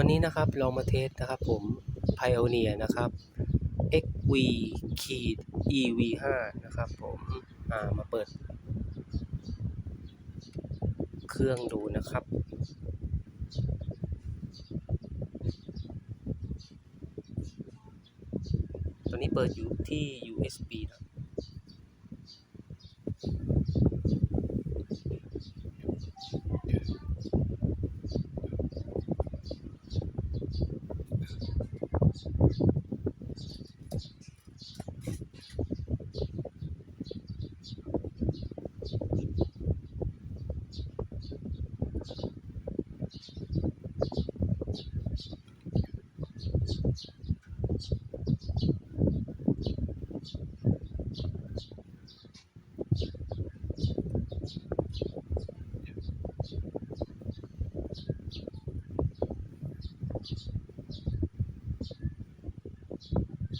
วันนี้นะครับเรามาเทสนะครับผม Pioneer นะครับ XV ขีด EV 5นะครับผมอ่ามาเปิด เครื่องดูนะครับ ตอนนี้เปิดอยู่ที่ USB นะ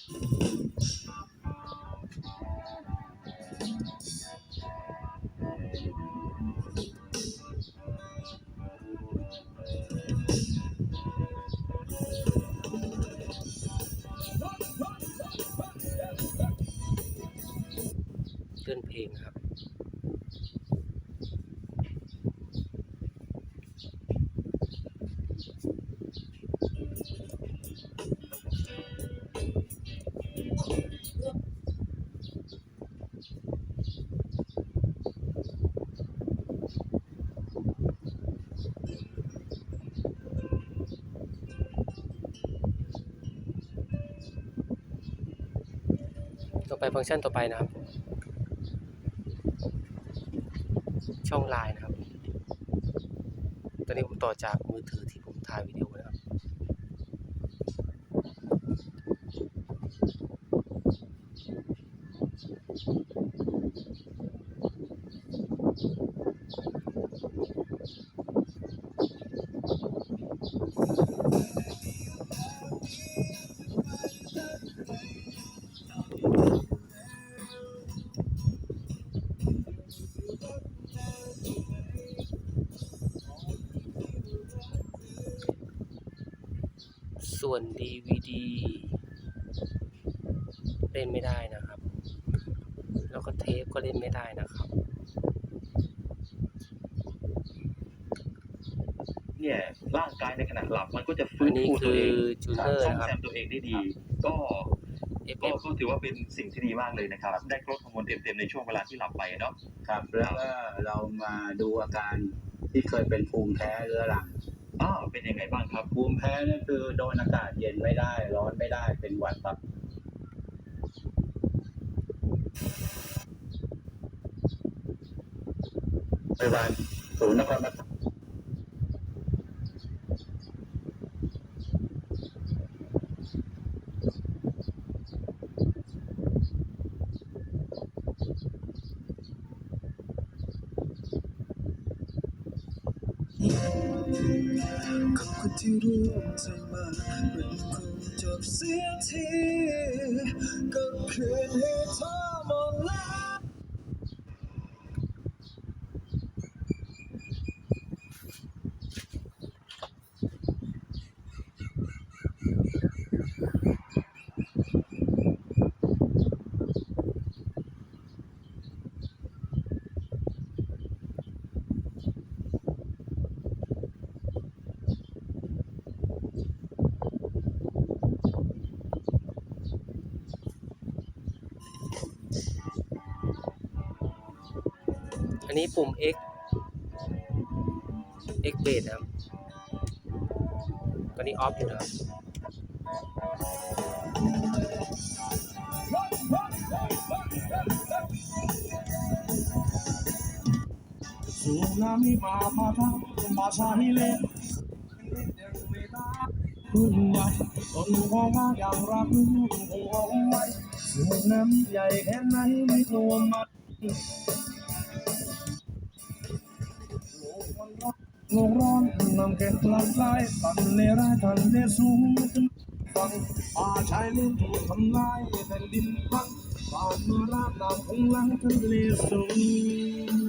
เลื่อนเพลงครับ ต่อไปฟังก์ชันต่อไปนะครับ ช่องไลน์นะครับ ตอนนี้ผมต่อจากมือถือที่ผมถ่ายวิดีโอนะครับ ส่วน DVD เล่นไม่ได้นะครับ แล้วก็เทปก็เล่นไม่ได้นะครับ เนี่ยร่างกายในขณะหลับมันก็จะอัฟื้นนนี้ฟูคืตัวอเองจูเนอร์ซ่อมนะครับแซมตัวเองได้ดี ก็ก็ FM ก็ถือว่าเป็นสิ่งที่ดีมากเลยนะครับ ได้ครบทั้งหมดเต็มๆในช่วงเวลาที่หลับไปเนาะครับ แล้วก็เรามาดูอาการที่เคยเป็นภูมิแพ้เรื้อรัง อ้าวเป็นยังไงบ้างครับ ภูมิแพ้นี่คือโดนอากาศเย็นไม่ได้ ร้อนไม่ได้เป็นหวัดครับไปวันศูนย์นครปฐม ขอบคุณที่รู้ใจมามันคงจบเสียทีก็คืนให้เธอหมดแล้ว อันนี้ปุ่ม X X เบสนะครับ ตอนนี้ออฟอยู่นะครับ Tsunami mapata masahile คุณใหญ่ต้นหัวมา โลกร้อนนำแก่กลับไหลตันเลร้ายทันเลสูงขึ้นฟังป่าชายลืมถูกทำลายแผ่นดินพังบ้านเมื่อราบน้ำคงลังทะเลสูง